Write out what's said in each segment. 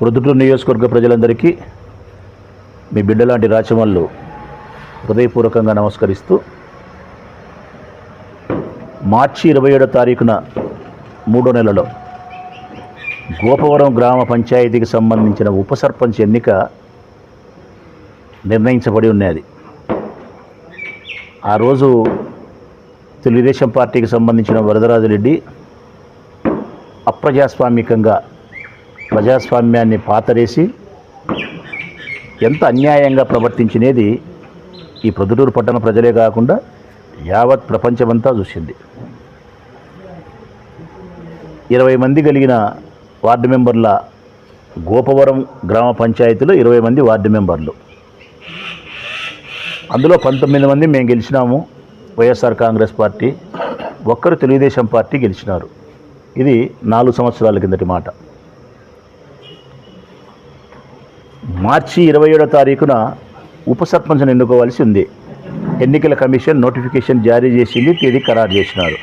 ప్రొద్దుటూరు నియోజకవర్గ ప్రజలందరికీ మీ బిడ్డలాంటి రాచమల్లు హృదయపూర్వకంగా నమస్కరిస్తూ మార్చి ఇరవై ఏడో తారీఖున మూడో నెలలో గోపవరం గ్రామ పంచాయతీకి సంబంధించిన ఉప సర్పంచ్ ఎన్నిక నిర్ణయించబడి ఉన్నది. ఆ రోజు తెలుగుదేశం పార్టీకి సంబంధించిన వరదరాజరెడ్డి అప్రజాస్వామికంగా ప్రజాస్వామ్యాన్ని పాతరేసి ఎంత అన్యాయంగా ప్రవర్తించినది ఈ ప్రొద్దుటూరు పట్టణ ప్రజలే కాకుండా యావత్ ప్రపంచమంతా చూసింది. ఇరవై మంది కలిగిన వార్డు మెంబర్ల గోపవరం గ్రామ పంచాయతీలో ఇరవై మంది వార్డు మెంబర్లు. అందులో పంతొమ్మిది మంది మేము గెలిచినాము వైఎస్ఆర్ కాంగ్రెస్ పార్టీ ఒక్కరు తెలుగుదేశం పార్టీ గెలిచినారు. ఇది నాలుగు సంవత్సరాల కిందటి మాట. మార్చి ఇరవై ఏడో తారీఖున ఉప సర్పంచ్ను ఎన్నుకోవాల్సి ఉంది. ఎన్నికల కమిషన్ నోటిఫికేషన్ జారీ చేసింది తేదీ ఖరారు చేసినారు.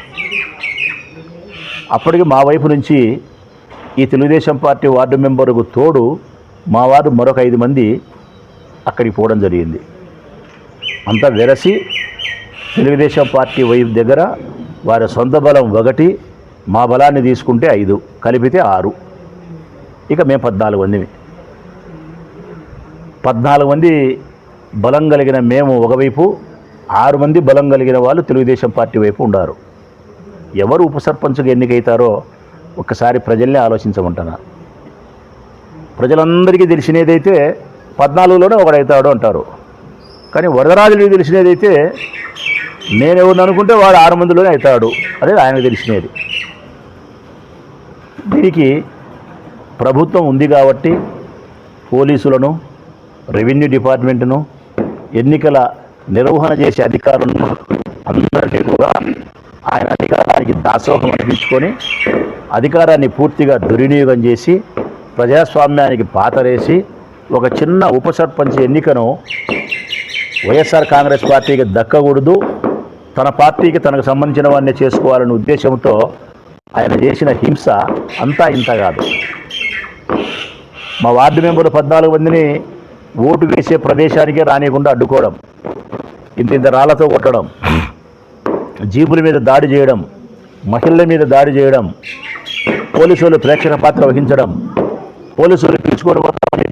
అప్పటికి మా వైపు నుంచి ఈ తెలుగుదేశం పార్టీ వార్డు మెంబరుకు తోడు మా వార్డు మరొక ఐదు మంది అక్కడికి పోవడం జరిగింది. అంతా వెరసి తెలుగుదేశం పార్టీ వైపు దగ్గర వారి సొంత బలం ఒకటి మా బలాన్ని తీసుకుంటే ఐదు కలిపితే ఆరు. ఇక మేము పద్నాలుగు మందిమి. పద్నాలుగు మంది బలం కలిగిన మేము ఒకవైపు ఆరు మంది బలం కలిగిన వాళ్ళు తెలుగుదేశం పార్టీ వైపు ఉండారు. ఎవరు ఉప సర్పంచ్గా ఎన్నికైతారో ఒక్కసారి ప్రజల్ని ఆలోచించమంటున్నా ప్రజలందరికీ తెలిసినదైతే పద్నాలుగులోనే ఒకడైతాడు అంటారు. కానీ వరదరాజుడికి తెలిసినదైతే నేను ఎవరిని అనుకుంటే వాడు ఆరు మందిలోనే అవుతాడు అనేది ఆయనకు తెలిసినది. దీనికి ప్రభుత్వం ఉంది కాబట్టి పోలీసులను రెవెన్యూ డిపార్ట్మెంట్ను ఎన్నికల నిర్వహణ చేసే అధికారులను అందరినీ కూడా ఆయన అధికారానికి దాసోహం అనిపించుకొని అధికారాన్ని పూర్తిగా దుర్వినియోగం చేసి ప్రజాస్వామ్యానికి పాతరేసి ఒక చిన్న ఉప సర్పంచ్ ఎన్నికను వైఎస్ఆర్ కాంగ్రెస్ పార్టీకి దక్కకూడదు తన పార్టీకి తనకు సంబంధించిన వాడిని చేసుకోవాలనే ఉద్దేశంతో ఆయన చేసిన హింస అంతా ఇంత కాదు. మా వార్డు మెంబరు పద్నాలుగు మందిని ఓటు వేసే ప్రదేశానికే రానియకుండా అడ్డుకోవడం ఇంత ఇంత రాళ్ళతో కొట్టడం జీపుల మీద దాడి చేయడం మహిళల మీద దాడి చేయడం పోలీసులు ప్రేక్షక పాత్ర వహించడం పోలీసులు పిలుచుకొని పోతామని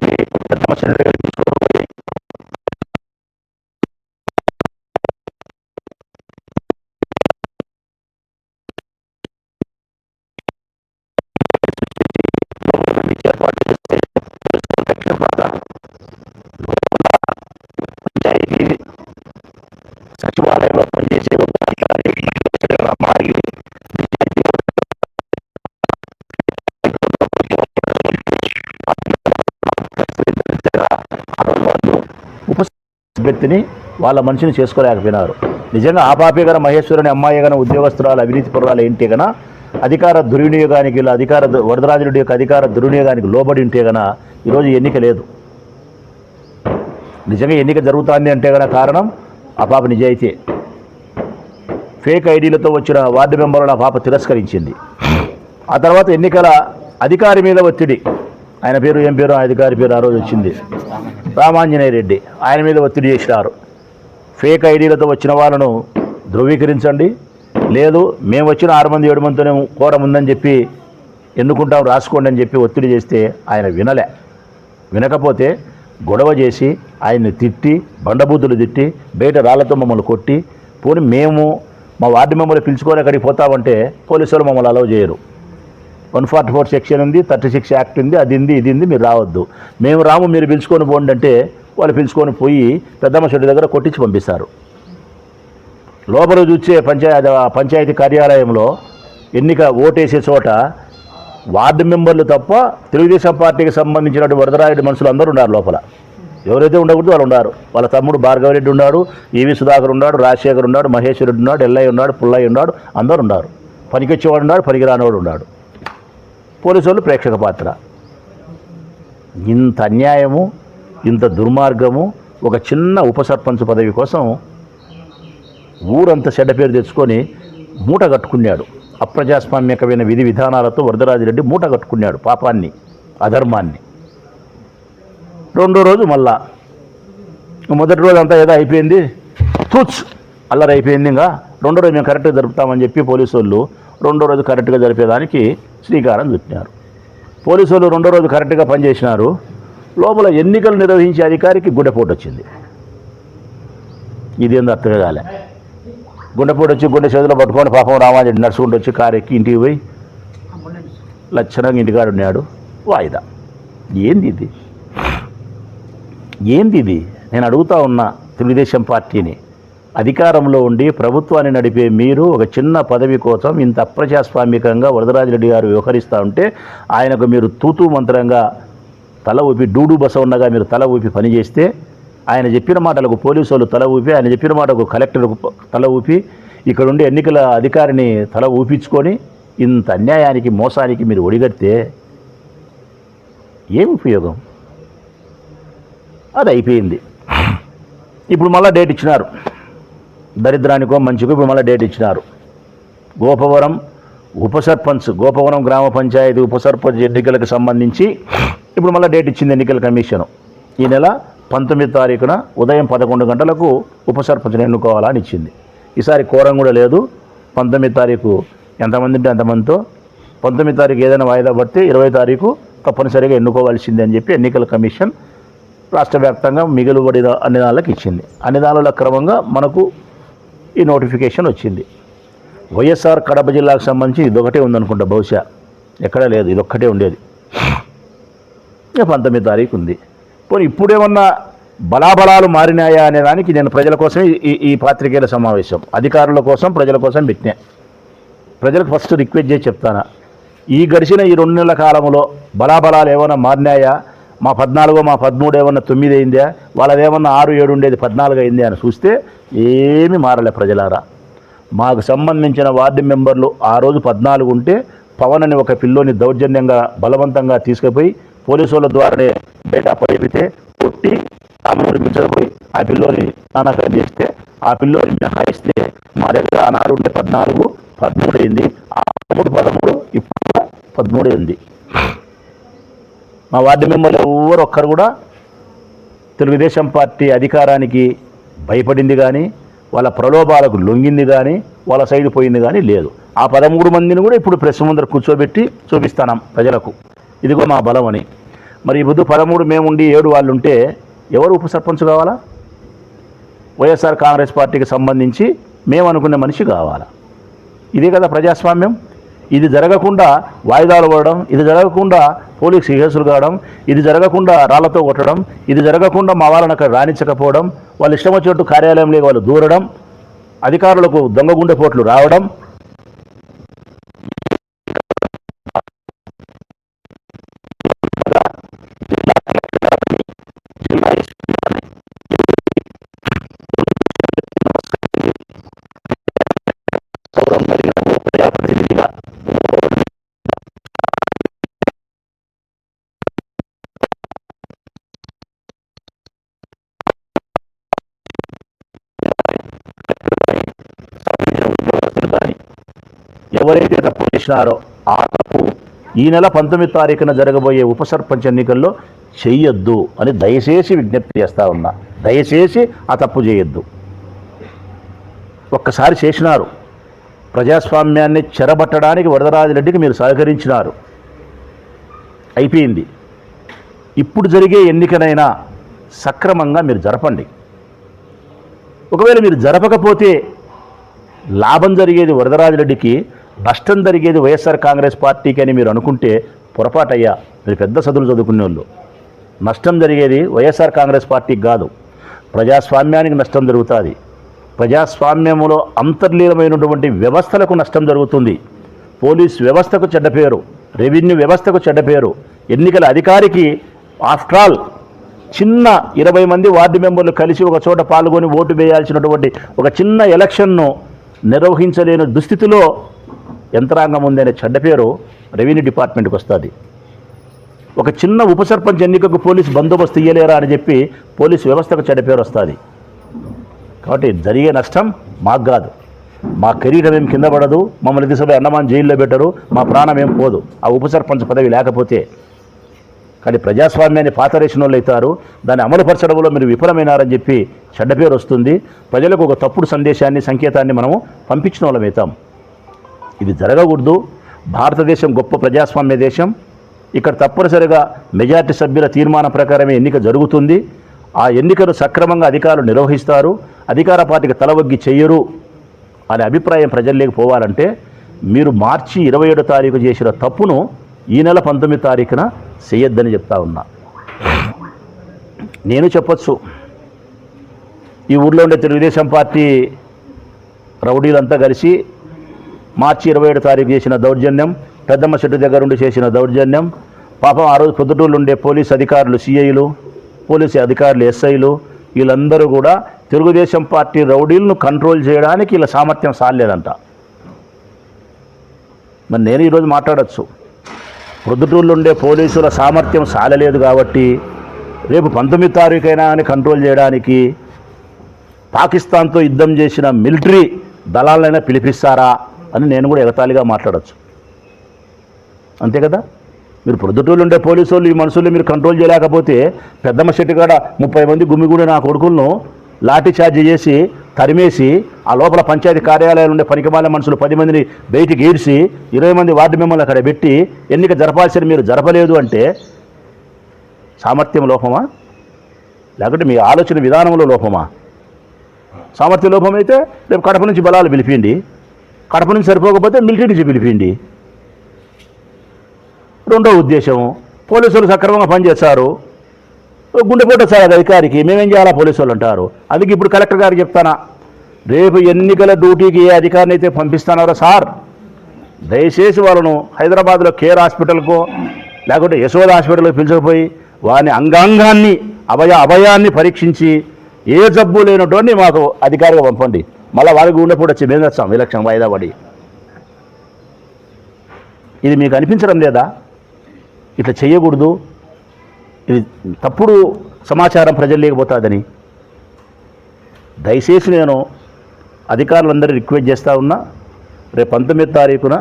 అభ్యర్థిని వాళ్ళ మనిషిని చేసుకోలేకపోయినారు. నిజంగా ఆ గన మహేశ్వరుని అమ్మాయి గన ఉద్యోగస్తురాలు అవినీతి పరురాలు ఏంటి గన అధికార దుర్వినియోగానికి అధికార వరదరాజుడి యొక్క అధికార దుర్వినియోగానికి లోబడి ఉంటే గన ఈరోజు ఎన్నిక లేదు. నిజంగా ఎన్నిక జరుగుతుంది అంటే గన కారణం ఆ పాప నిజాయితీ ఫేక్ ఐడీలతో వచ్చిన వార్డు మెంబర్లను ఆ పాప తిరస్కరించింది. ఆ తర్వాత ఎన్నికల అధికారి మీద ఒత్తిడి. ఆయన పేరు ఏం పేరు అధికారి పేరు ఆ రోజు వచ్చింది. రామాంజనేయ రెడ్డి ఆయన మీద ఒత్తిడి చేసినారు. ఫేక్ ఐడీలతో వచ్చిన వాళ్ళను ధృవీకరించండి. లేదు మేము వచ్చిన ఆరు మంది ఏడు మందితోనే కోరం ఉందని చెప్పి ఎన్నుకుంటాం రాసుకోండి అని చెప్పి ఒత్తిడి చేస్తే ఆయన వినలే. వినకపోతే గొడవ చేసి ఆయన్ని తిట్టి బండబూతులు తిట్టి బయట రాళ్ళతో మమ్మల్ని కొట్టి పోని మేము మా వార్డు మెంబర్లు పిలుచుకొని అక్కడికి పోతామంటే పోలీసులు మమ్మల్ని అలవ్ చేయరు. వన్ ఫార్టీ ఫోర్ సెక్షన్ ఉంది థర్టీ సిక్స్ యాక్ట్ ఉంది అది ఉంది ఇది ఉంది మీరు రావద్దు. మేము రాము మీరు పిలుచుకొని పోండి అంటే వాళ్ళు పిలుచుకొని పోయి పెద్దమ్మ చెట్టు దగ్గర కొట్టించి పంపిస్తారు. లోపల చూసే పంచాయతీ పంచాయతీ కార్యాలయంలో ఎన్నిక ఓటేసే చోట వార్డు మెంబర్లు తప్ప తెలుగుదేశం పార్టీకి సంబంధించినటువంటి వరదరాయుడు మనుషులు అందరూ ఉన్నారు లోపల. ఎవరైతే ఉండకూడదు వాళ్ళు ఉన్నారు. వాళ్ళ తమ్ముడు భార్గవరెడ్డి ఉన్నాడు ఈవి సుధాకర్ ఉన్నాడు రాజశేఖర్ ఉన్నాడు మహేశ్వరుడు ఉన్నాడు ఎల్లయ్య ఉన్నాడు పుల్లయ్య ఉన్నాడు అందరు ఉన్నారు. పనికొచ్చేవాడు ఉన్నాడు పనికి రానివాడు ఉన్నాడు. పోలీసు వాళ్ళు ప్రేక్షక పాత్ర. ఇంత అన్యాయము ఇంత దుర్మార్గము ఒక చిన్న ఉపసర్పంచ్ పదవి కోసం ఊరంతా చెడ్డ పేరు తెచ్చుకొని మూట కట్టుకున్నాడు. అప్రజాస్వామ్యకమైన విధి విధానాలతో వరదరాజిరెడ్డి మూట కట్టుకున్నాడు పాపాన్ని అధర్మాన్ని. రెండో రోజు మళ్ళా మొదటి రోజు అంతా ఏదో అయిపోయింది. తూచ్! అల్లరి అయిపోయింది ఇంకా. రెండో రోజు మేము కరెక్ట్గా జరుపుతామని చెప్పి పోలీసు వాళ్ళు రెండో రోజు కరెక్ట్గా జరిపేదానికి శ్రీకారం చుట్టినారు. పోలీసులు రెండో రోజు కరెక్ట్గా పనిచేసినారు. లోపల ఎన్నికలు నిర్వహించే అధికారికి గుండెపోటు వచ్చింది ఇది ఏందో కాలే. గుండెపోటు వచ్చి గుండె చేతిలో పట్టుకొని పాపం రామాజెడ్డి నడుచుకుంటూ వచ్చి కారు ఎక్కి ఇంటికి పోయి లక్షణంగా ఇంటికాడు ఉన్నాడు. వాయిదా. ఏంది ఇది? ఏంది ఇది? నేను అడుగుతా ఉన్నా తెలుగుదేశం పార్టీని. అధికారంలో ఉండి ప్రభుత్వాన్ని నడిపే మీరు ఒక చిన్న పదవి కోసం ఇంత అప్రజాస్వామికంగా వరదరాజరెడ్డి గారు వ్యవహరిస్తూ ఉంటే ఆయనకు మీరు తూతూ మంత్రంగా తల ఊపి డూడు బస ఉన్నగా మీరు తల ఊపి పనిచేస్తే ఆయన చెప్పిన మాటలకు పోలీసు వాళ్ళు తల ఊపి ఆయన చెప్పిన మాటకు కలెక్టర్కు తల ఊపి ఇక్కడ ఉండే ఎన్నికల అధికారిని తల ఊపించుకొని ఇంత అన్యాయానికి మోసానికి మీరు ఒడిగడితే ఏం ఉపయోగం? అది అయిపోయింది. ఇప్పుడు మళ్ళీ డేట్ ఇచ్చినారు. దరిద్రానికో మంచికో ఇప్పుడు మళ్ళీ డేట్ ఇచ్చినారు. గోపవరం ఉప సర్పంచ్ గోపవరం గ్రామ పంచాయతీ ఉప సర్పంచ్ ఎన్నికలకు సంబంధించి ఇప్పుడు మళ్ళీ డేట్ ఇచ్చింది ఎన్నికల కమిషన్. ఈ నెల పంతొమ్మిది తారీఖున ఉదయం పదకొండు గంటలకు ఉప సర్పంచ్ని ఎన్నుకోవాలని ఇచ్చింది. ఈసారి కోరం కూడా లేదు. పంతొమ్మిది తారీఖు ఎంతమంది ఉంటే అంతమందితో. పంతొమ్మిది తారీఖు ఏదైనా వాయిదా పడితే ఇరవై తారీఖు తప్పనిసరిగా ఎన్నుకోవాల్సిందే అని చెప్పి ఎన్నికల కమిషన్ రాష్ట్ర వ్యాప్తంగా మిగులుబడిన అన్ని దానిలకు ఇచ్చింది. అన్ని దానిల క్రమంగా మనకు ఈ నోటిఫికేషన్ వచ్చింది. వైఎస్ఆర్ కడప జిల్లాకు సంబంధించి ఇదొకటే ఉందనుకుంటా బహుశా. ఎక్కడా లేదు ఇదొక్కటే ఉండేది. పంతొమ్మిది తారీఖు ఉంది. పోనీ ఇప్పుడేమన్నా బలాబలాలు మారినాయా అనే దానికి నేను ప్రజల కోసం ఈ ఈ పాత్రికేయుల సమావేశం. అధికారుల కోసం ప్రజల కోసం పెట్టినా. ప్రజలకు ఫస్ట్ రిక్వెస్ట్ చేసి చెప్తానా. ఈ గడిచిన ఈ రెండు నెలల కాలంలో బలాబలాలు ఏమైనా మారినాయా? మా పద్నాలుగో మా పదమూడు ఏమన్నా తొమ్మిది అయిందా? వాళ్ళదేమన్నా ఆరు ఏడు ఉండేది పద్నాలుగు అయింది అని చూస్తే ఏమీ మారలే ప్రజలారా. మాకు సంబంధించిన వార్డు మెంబర్లు ఆ రోజు పద్నాలుగు ఉంటే పవన్ అని ఒక పిల్లోని దౌర్జన్యంగా బలవంతంగా తీసుకుపోయి పోలీసు వాళ్ళ ద్వారానే బయట అప్పచెపితే కొట్టి ఆమెను మించకపోయి ఆ పిల్లోని నానాకం చేస్తే ఆ పిల్లోని మినహాయిస్తే మా దగ్గర ఆనాడు ఉంటే పద్నాలుగు పదమూడు అయింది. ఆ పదమూడు పదమూడు ఇప్పుడు పదమూడు అయింది మా వార్డు మెంబర్లు ఎవరు ఒక్కరు కూడా తెలుగుదేశం పార్టీ అధికారానికి భయపడింది కానీ వాళ్ళ ప్రలోభాలకు లొంగింది కానీ వాళ్ళ సైడ్ పోయింది కానీ లేదు. ఆ పదమూడు మందిని కూడా ఇప్పుడు ప్రెస్ ముందర కూర్చోబెట్టి చూపిస్తాను ప్రజలకు. ఇదిగో మా బలం అని. మరి ఈ బుద్ధు పదమూడు మేముండి ఏడు వాళ్ళు ఉంటే ఎవరు ఉప సర్పంచ్ కావాలా? వైఎస్ఆర్ కాంగ్రెస్ పార్టీకి సంబంధించి మేము అనుకున్న మనిషి కావాలా? ఇదే కదా ప్రజాస్వామ్యం. ఇది జరగకుండా వాయిదాలు పడడం ఇది జరగకుండా పోలీస్ కేసులు కావడం ఇది జరగకుండా రాళ్ళతో కొట్టడం ఇది జరగకుండా మా వాళ్ళని అక్కడ రాణించకపోవడం వాళ్ళు ఇష్టం వచ్చినట్టు కార్యాలయంలో వాళ్ళు దూరడం అధికారులకు దొంగ గుండెపోట్లు రావడం ఎవరైతే తప్పు చేసినారో ఆ తప్పు ఈ నెల పంతొమ్మిది తారీఖున జరగబోయే ఉప సర్పంచ్ ఎన్నికల్లో చెయ్యొద్దు అని దయచేసి విజ్ఞప్తి చేస్తా ఉన్నా. దయచేసి ఆ తప్పు చేయొద్దు. ఒక్కసారి చేసినారు. ప్రజాస్వామ్యాన్ని చెరబట్టడానికి వరదరాజిరెడ్డికి మీరు సహకరించినారు. అయిపోయింది. ఇప్పుడు జరిగే ఎన్నికనైనా సక్రమంగా మీరు జరపండి. ఒకవేళ మీరు జరపకపోతే లాభం జరిగేది వరదరాజిరెడ్డికి నష్టం జరిగేది వైఎస్ఆర్ కాంగ్రెస్ పార్టీకి అని మీరు అనుకుంటే పొరపాటయ్యా మీరు పెద్ద చదువులు చదువుకునే వాళ్ళు నష్టం జరిగేది వైఎస్ఆర్ కాంగ్రెస్ పార్టీకి కాదు. ప్రజాస్వామ్యానికి నష్టం జరుగుతుంది. ప్రజాస్వామ్యంలో అంతర్లీనమైనటువంటి వ్యవస్థలకు నష్టం జరుగుతుంది. పోలీస్ వ్యవస్థకు చెడ్డ పేరు రెవెన్యూ వ్యవస్థకు చెడ్డ పేరు. ఎన్నికల అధికారికి ఆఫ్టర్ ఆల్ చిన్న ఇరవై మంది వార్డు మెంబర్లు కలిసి ఒక చోట పాల్గొని ఓటు వేయాల్సినటువంటి ఒక చిన్న ఎలక్షన్ను నిర్వహించలేని దుస్థితిలో యంత్రాంగం ఉందనే చెడ్డ పేరు రెవెన్యూ డిపార్ట్మెంట్కి వస్తుంది. ఒక చిన్న ఉప సర్పంచ్ ఎన్నికకు పోలీసు బందోబస్తు ఇయ్యలేరా అని చెప్పి పోలీసు వ్యవస్థకు చెడ్డ పేరు వస్తుంది. కాబట్టి జరిగే నష్టం మాకు కాదు. మా కెరీర్ ఏం కింద పడదు మమ్మల్ని తీసుకుపోయి అన్నమాన్ జైల్లో పెట్టరు మా ప్రాణం ఏం పోదు. ఆ ఉప సర్పంచ్ పదవి లేకపోతే. కానీ ప్రజాస్వామ్యాన్ని పాతరేసిన వాళ్ళు అవుతారు దాన్ని అమలుపరచడంలో మీరు విఫలమైనారని చెప్పి చెడ్డ పేరు వస్తుంది. ప్రజలకు ఒక తప్పుడు సందేశాన్ని సంకేతాన్ని మనము పంపించిన వాళ్ళం అవుతాం. ఇది జరగకూడదు. భారతదేశం గొప్ప ప్రజాస్వామ్య దేశం. ఇక్కడ తప్పనిసరిగా మెజార్టీ సభ్యుల తీర్మానం ప్రకారమే ఎన్నిక జరుగుతుంది. ఆ ఎన్నికను సక్రమంగా అధికారులు నిర్వహిస్తారు. అధికార పార్టీకి తలవగ్గి చెయ్యరు అనే అభిప్రాయం ప్రజల్లోకి పోవాలంటే మీరు మార్చి ఇరవై ఏడో తారీఖు చేసిన తప్పును ఈ నెల పంతొమ్మిది తారీఖున చేయొద్దని చెప్తా ఉన్నా. నేను చెప్పచ్చు. ఈ ఊర్లో ఉండే తెలుగుదేశం పార్టీ రౌడీలంతా కలిసి మార్చి ఇరవై ఏడు తారీఖు చేసిన దౌర్జన్యం పెద్దమ్మ చెట్టు దగ్గర ఉండి చేసిన దౌర్జన్యం పాపం ఆ రోజు పొద్దుటూళ్ళు ఉండే పోలీస్ అధికారులు సిఐలు పోలీసు అధికారులు ఎస్ఐలు వీళ్ళందరూ కూడా తెలుగుదేశం పార్టీ రౌడీలను కంట్రోల్ చేయడానికి వీళ్ళ సామర్థ్యం సాలేదంట మరి నేను ఈరోజు మాట్లాడచ్చు. ప్రొద్దుటూళ్ళు ఉండే పోలీసుల సామర్థ్యం సాలలేదు కాబట్టి రేపు పంతొమ్మిది తారీఖైనా అని కంట్రోల్ చేయడానికి పాకిస్తాన్తో యుద్ధం చేసిన మిలిటరీ దళాలైనా పిలిపిస్తారా? అని నేను కూడా ఎగతాళిగా మాట్లాడచ్చు. అంతే కదా? మీరు ప్రొద్దుటూళ్ళు ఉండే పోలీసు వాళ్ళు ఈ మనుషుల్ని మీరు కంట్రోల్ చేయలేకపోతే పెద్దమ్మ చెట్టు కాడ ముప్పై మంది గుమ్మిగూడి నా కొడుకులను లాఠీ చార్జ్ చేసి తరిమేసి ఆ లోపల పంచాయతీ కార్యాలయాలు ఉండే పనికిమాల మనుషులు పది మందిని బయటికి ఈడ్చి ఇరవై మంది వార్డు మెంబర్లు అక్కడ పెట్టి ఎన్నిక జరపాల్సిన మీరు జరపలేదు అంటే సామర్థ్యం లోపమా? లేకుంటే మీ ఆలోచన విధానంలో లోపమా? సామర్థ్య లోపం అయితే రేపు కడప నుంచి బలాలు పిలిపిండి. కడప నుంచి సరిపోకపోతే మిలిటరీ నుంచి పిలిపిండి రెండో ఉద్దేశం పోలీసులు సక్రమంగా పనిచేస్తారు. గుండెపోట సార్ అది అధికారికి మేమేం చేయాలా పోలీసు వాళ్ళు అంటారు. అందుకే ఇప్పుడు కలెక్టర్ గారికి చెప్తానా రేపు ఎన్నికల డ్యూటీకి ఏ అధికారిని అయితే పంపిస్తున్నారో సార్ దయచేసి వాళ్ళను హైదరాబాద్లో కేర్ హాస్పిటల్కో లేకుంటే యశోద హాస్పిటల్కి పిలిచకపోయి వాని అంగాంగాన్ని అభయ అభయాన్ని పరీక్షించి ఏ జబ్బు లేనటువంటి మాకు అధికారిగా పంపండి. మళ్ళీ వాళ్ళకి గుండెపోటు వచ్చి మేము తెస్తాం ఎలక్షన్ వాయిదా పడి. ఇది మీకు అనిపించడం లేదా? ఇట్లా చేయకూడదు ఇది తప్పుడు సమాచారం ప్రజలు లేకపోతుందని. దయచేసి నేను అధికారులందరూ రిక్వెస్ట్ చేస్తూ ఉన్నా రేపు పంతొమ్మిది తారీఖున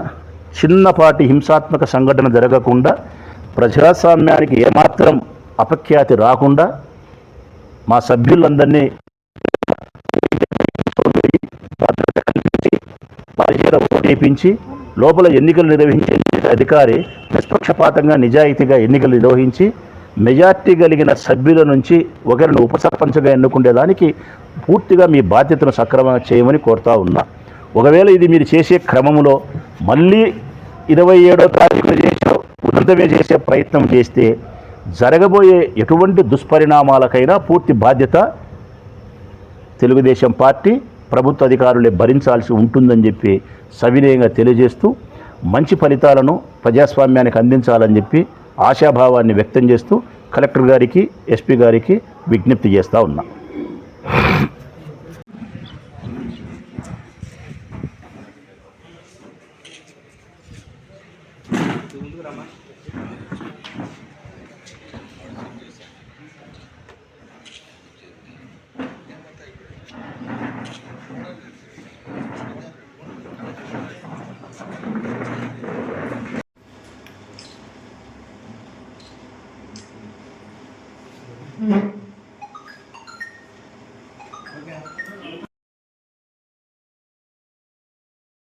చిన్నపాటి హింసాత్మక సంఘటన జరగకుండా ప్రజాస్వామ్యానికి ఏమాత్రం అపఖ్యాతి రాకుండా మా సభ్యులందరినీ పరిచయం ఓటేపించి లోపల ఎన్నికలు నిర్వహించే అధికారి నిష్పక్షపాతంగా నిజాయితీగా ఎన్నికలు నిర్వహించి మెజార్టీ కలిగిన సభ్యుల నుంచి ఒకరిని ఉపసర్పంచ్గా ఎన్నుకునేదానికి పూర్తిగా మీ బాధ్యతను సక్రమంగా చేయమని కోరుతా ఉన్నా. ఒకవేళ ఇది మీరు చేసే క్రమంలో మళ్ళీ ఇరవై ఏడో తారీఖున చేసిన ఉధృతమే చేసే ప్రయత్నం చేస్తే జరగబోయే ఎటువంటి దుష్పరిణామాలకైనా పూర్తి బాధ్యత తెలుగుదేశం పార్టీ ప్రభుత్వ అధికారులే భరించాల్సి ఉంటుందని చెప్పి సవినయంగా తెలియజేస్తూ మంచి ఫలితాలను ప్రజాస్వామ్యానికి అందించాలని చెప్పి ఆశాభావాన్ని వ్యక్తం చేస్తూ కలెక్టర్ గారికి ఎస్పీ గారికి విజ్ఞప్తి చేస్తూ ఉన్నా.